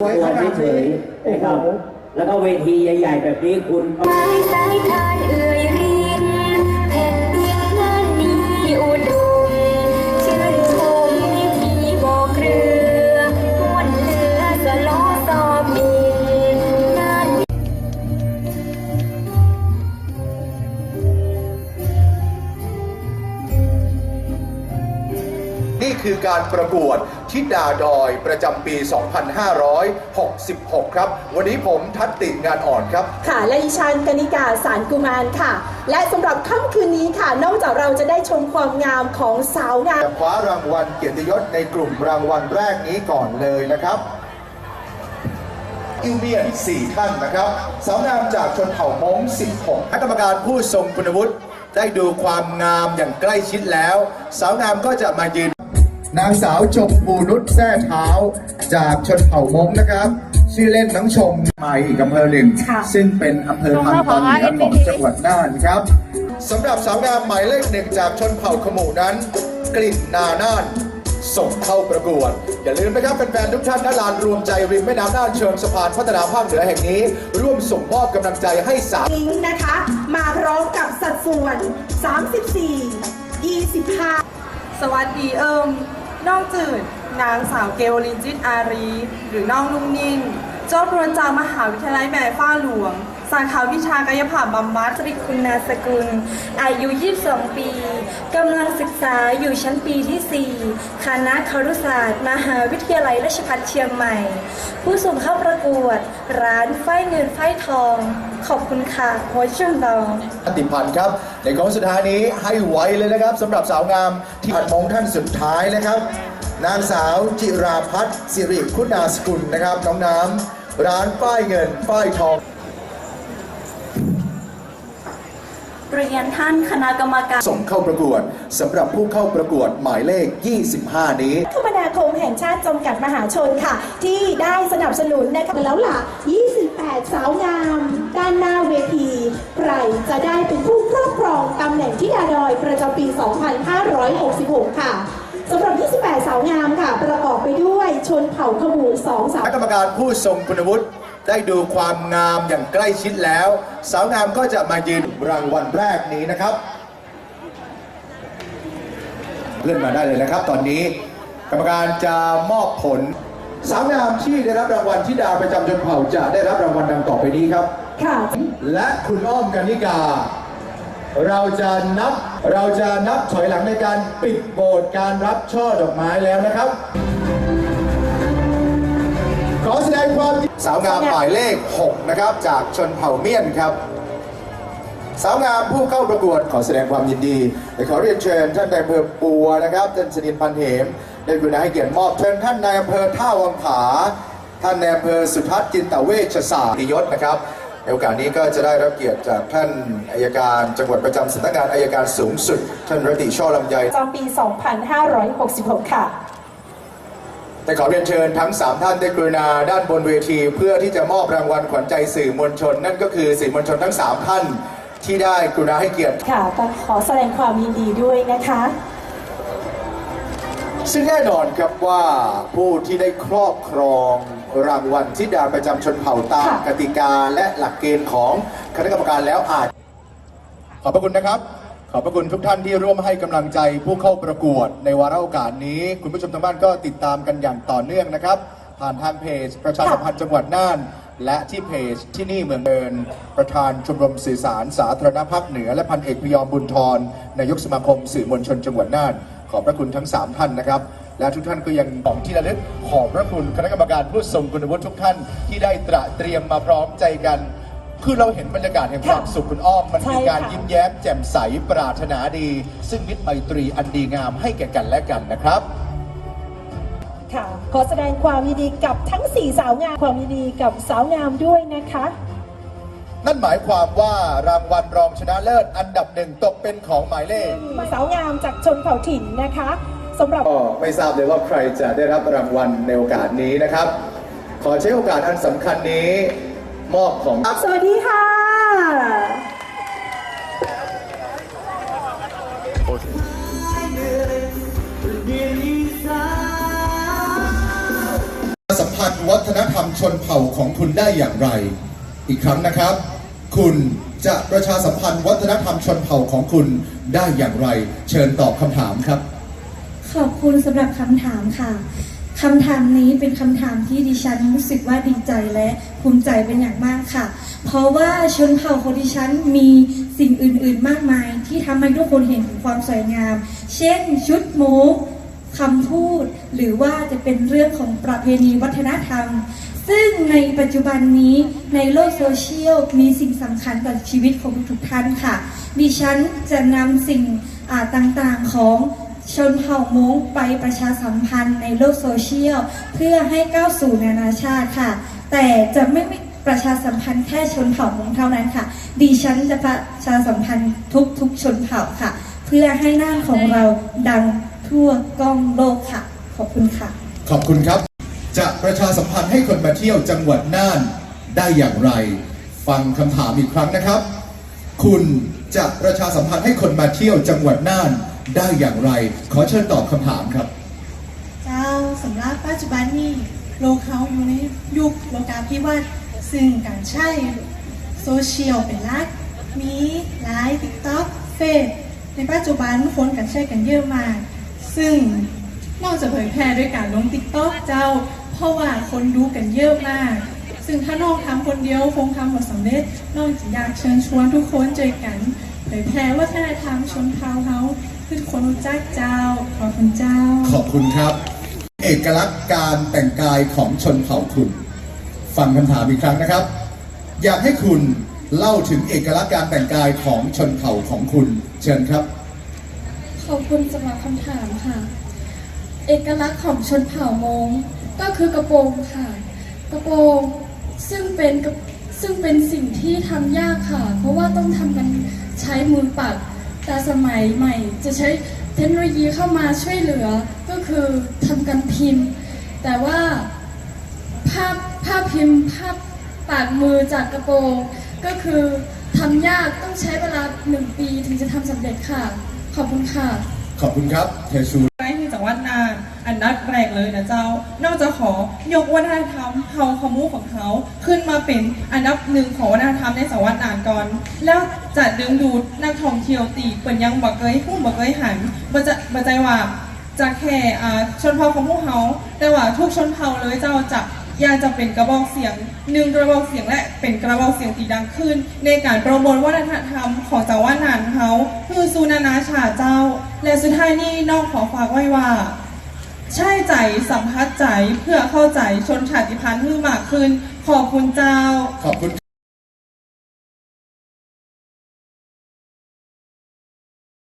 ตัวเฉยๆนะครับ แล้วก็เวทีใหญ่ ๆ แบบนี้คุณไม้สายทานเอ่ย คือการประกวดทิดาดอยประจำปี 2566 ครับ วันนี้ผมทัตติงานอ่อนครับ ค่ะและดิฉันกนิกาสารกุมารค่ะ และสำหรับค่ำคืนนี้ค่ะ นอกจากเราจะได้ชมความงามของสาวงามจะคว้ารางวัลเกียรติยศในกลุ่มรางวัลแรกนี้ก่อนเลยนะครับอิวเมียน 4 ท่านนะครับสาวงามจากชนเผ่ามง16คณะกรรมการผู้ทรงคุณวุฒิได้ดูความงามอย่างใกล้ชิดแล้ว สาวงามก็จะมายืน นางสาวชมพูนุชแท้เท้า จากชนเผ่ามงนะครับ ชื่อเล่นน้องชมมาอีกอำเภอหนึ่งค่ะซึ่งเป็นอำเภอทางตอนเหนือของจังหวัดน่านครับสำหรับสาวงามหมายเลขหนึ่งจากชนเผ่าขมูนั้น กลิ่นนาน่านส่งเข้าประกวด อย่าลืมนะครับแฟนๆทุกท่านณลานรวมใจริมแม่น้ำน่านเชิงสะพานพัฒนาภาคเหนือแห่งนี้ ร่วมส่งมอบกำลังใจให้สาวลิงก์นะคะ มาพร้อมกับสัดส่วน 34 25 สวัสดีเอิม น้องจืด นางสาวเกลลินจิตอารี หรือน้องนุ่งนิ่งจบเรียนจามหาวิทยาลัยแม่ฟ้าหลวง สาขาวิชากายภาพบำบัดสริคุณนาสกุล อายุ 22 ปี กำลังศึกษาอยู่ชั้นปีที่ 4 คณะครุศาสตร์ มหาวิทยาลัยราชภัฏเชียงใหม่ ผู้ส่งเข้าประกวด ร้านไฟเงินไฟทอง ขอบคุณค่ะหัวเชื่อมดองติพันธ์ครับในของสุดท้ายนี้ให้ไวเลยนะครับสำหรับสาวงามที่ผัดมองท่านสุดท้ายนะครับ นางสาวจิราพัฒน์สิริคุณาสกุลนะครับน้องน้ำร้านป้ายเงินป้ายทอง เรียนท่านคณะกรรมการ ส่งเข้าประกวดสำหรับผู้เข้าประกวดหมายเลข 25 นี้ คมนาคมแห่งชาติจำกัดมหาชนค่ะ ที่ได้สนับสนุนนะคะแล้วล่ะ 28 สาวงาม ด้านหน้าเวที ใครจะได้เป็นผู้ครอบครองตำแหน่งที่ดาดอยประจำปี 2566 ค่ะสำหรับ 28 สาวงามค่ะ ประกอบไปด้วยชนเผ่าขมูสองสาว คณะกรรมการผู้ทรงคุณวุฒิ ได้ดูความงามอย่างใกล้ชิดแล้ว สาวงามก็จะมายืนรางวัลแรกนี้นะครับ เลื่อนมาได้เลยนะครับ ตอนนี้กรรมการจะมอบผล สาวงามที่ได้รับรางวัลที่ดาวประจำชนเผ่าจะได้รับรางวัลดังต่อไปนี้ครับ ค่ะ และคุณอ้อมกันนิกา เราจะนับเราจะนับถอยหลังในการปิดโบสถ์การรับช่อดอกไม้แล้วนะครับ ขอแสดงความสาวงามหมายเลข 6 นะครับ จากชนเผ่าเมียนครับ สาวงามผู้เข้าประกวดขอแสดงความยินดีและขอเรียนเชิญท่านนายอำเภอปัวนะครับท่านสนินพันเหมได้กรุณาให้เกียรติมอบเชิญท่านนายอำเภอท่าวังผาท่านนายอำเภอสุทัศน์จินตเวชศาสตร์ยศนะครับในโอกาสนี้ก็จะได้รับเกียรติจากท่านอายการจังหวัดประจำสำนักงานอายการสูงสุด ท่านรติช่อลำไยจำปี 2566 ค่ะ แต่ขอเรียนเชิญทั้ง 3 ท่านได้กรุณาด้านบนเวที เพื่อที่จะมอบรางวัลขวัญใจสื่อมวลชน นั่นก็คือสื่อมวลชนทั้ง 3 ท่านที่ได้กรุณาให้เกียรติค่ะต้องขอแสดงความยินดีด้วยนะคะ ซึ่งแน่นอนครับว่าผู้ที่ได้ครอบครองรางวัลทิดาประจำชนเผ่าตามค่ะกติกาและหลักเกณฑ์ของคณะกรรมการแล้วอาจ ขอบพระคุณนะครับ ขอบพระคุณทุกท่านที่ร่วมให้กำลังใจผู้เข้าประกวดในวาระโอกาสนี้ คุณผู้ชมทางบ้านก็ติดตามกันอย่างต่อเนื่องนะครับ ผ่านทางเพจ ประชาสัมพันธ์จังหวัดน่าน และที่เพจที่นี่เมืองเดิน ประธานชมรมสื่อสารสาธารณภาคเหนือ และพันเอกพยอมบุญทรนายกสมาคมสื่อมวลชนจังหวัดน่าน ขอบพระคุณทั้ง 3 ท่านนะครับ และทุกท่านก็ยังของที่ระลึกขอบพระคุณคณะกรรมการผู้ทรงคุณวุฒิทุกท่านที่ได้ตระเตรียมมาพร้อมใจกัน คือเราเห็นบรรยากาศแห่งความสุขคุณอ้อม มันใช่มีการค่ะยิ้มแย้มแจ่มใสปรารถนาดี ซึ่งมิตรไมตรีอันดีงามให้แก่กันและกันนะครับค่ะขอแสดงความยินดีกับทั้ง 4 สาวงามความยินดีกับสาวงามด้วยนะคะ นั่นหมายความว่ารางวัลรองชนะเลิศอันดับหนึ่งตกเป็นของหมายเลข สาวงามจากชนเผ่าถิ่นนะคะสำหรับก็ไม่ทราบเลยว่าใครจะได้รับรางวัลในโอกาสนี้นะครับ ขอใช้โอกาสอันสำคัญนี้ มอบของ สวัสดีค่ะสภพันธ์วัฒนธรรมชนเผ่าของคุณได้อย่างไร อีกครั้งนะครับ คุณจะประชาสัมพันธ์วัฒนธรรมชนเผ่าของคุณได้อย่างไร เชิญตอบคำถามครับ ขอบคุณสำหรับคำถามค่ะ คำถามนี้เป็นคำถามที่ดิฉันรู้สึกว่าดีใจและภูมิใจเป็นอย่างมากค่ะ เพราะว่าชนเผ่าของดิฉันมีสิ่งอื่น ๆ มากมาย ที่ทำให้ทุกคนเห็นถึงความสวยงาม เช่น ชุดโม้คำพูด หรือว่าจะเป็นเรื่องของประเพณีวัฒนธรรม ซึ่งในปัจจุบันนี้ในโลกโซเชียลมีสิ่งสำคัญต่อชีวิตของทุกท่านค่ะ ดิฉันจะนำสิ่งต่างๆของ ชนเผ่ามงไปประชาสัมพันธ์ในโลกโซเชียล เพื่อให้ก้าวสู่นานาชาติค่ะ แต่จะไม่ประชาสัมพันธ์แค่ชนเผ่ามงเท่านั้นค่ะ ดิฉันจะประชาสัมพันธ์ทุกๆชนเผ่าค่ะ เพื่อให้น่านของเราดังทั่วกล้องโลกค่ะ ขอบคุณค่ะ ขอบคุณครับ จะประชาสัมพันธ์ให้คนมาเที่ยวจังหวัดน่านได้อย่างไร ฟังคำถามอีกครั้งนะครับ คุณจะประชาสัมพันธ์ให้คนมาเที่ยวจังหวัดน่าน ได้อย่างไร ขอเชิญตอบคำถามครับ เจ้าสำหรับปัจจุบันนี้โลกเขาอยู่ในยุคโลกาภิวัตน์ซึ่งการใช้โซเชียลเป็นหลัก มีไลน์ติ๊กต็อกเฟซในปัจจุบันคนกันใช้กันเยอะมาก ซึ่งนอกจากเผยแพร่ด้วยการลงติ๊กต็อกเจ้า เพราะว่าคนดูกันเยอะมาก ซึ่งถ้าน้องทำคนเดียวคงทำหมดสำเร็จน้องจะอยากเชิญชวนทุกคนเจอกันเผยแพร่วัฒนธรรมชนเผ่าเขา ให้ทุกคนรู้จักเจ้า ขอบคุณเจ้า ขอบคุณครับ เอกลักษณ์การแต่งกายของชนเผ่าคุณ ฟังคำถามอีกครั้งนะครับ อยากให้คุณเล่าถึงเอกลักษณ์การแต่งกายของชนเผ่าของคุณ เชิญครับ ขอบคุณสำหรับคำถามค่ะ เอกลักษณ์ของชนเผ่ามงก็คือกระโปรงค่ะ กระโปรงซึ่งเป็นกระซึ่งเป็นสิ่งที่ทำยากค่ะ เพราะว่าต้องทำกันใช้มือปัด แต่สมัยใหม่จะใช้เทคโนโลยีเข้ามาช่วยเหลือก็คือทำการพิมพ์ แต่ว่าภาพภาพพิมพ์ภาพปากมือจากกระโปรงก็คือทำยากต้องใช้เวลาหนึ่งปีถึงจะทำสำเร็จค่ะ ขอบคุณค่ะ ขอบคุณครับเทชู ไปที่จังหวัดน่า นอันดับแรกเลยนะเจ้า นอกจากขอยกวัฒนธรรมเฮาขมูของเขาขึ้นมาเป็นอันดับหนึ่งของวัฒนธรรมในจังหวัดน่านก่อน แล้วจะดึงดูดนักท่องเที่ยวตีเปิ่นยังบักเกยหุ้มบักเกยหันบัจบัใจว่าจะแค่ชนเผ่าของพวกเขาแต่ว่าทุกชนเผ่าเลยเจ้าจะยาจะเป็นกระบอกเสียงหนึ่งกระบอกเสียงและเป็นกระบอกเสียงตีดังขึ้น ในการโปรโมทวัฒนธรรมของจังหวัดนานเขาคือซูนานาชาเจ้า และสุดท้ายนี่น้องขอฝากไว้ว่า ใช่ใจสัมผัสใจเพื่อเข้าใจชนชาติพันธุ์ให้มากขึ้น ขอบคุณเจ้า ขอบคุณ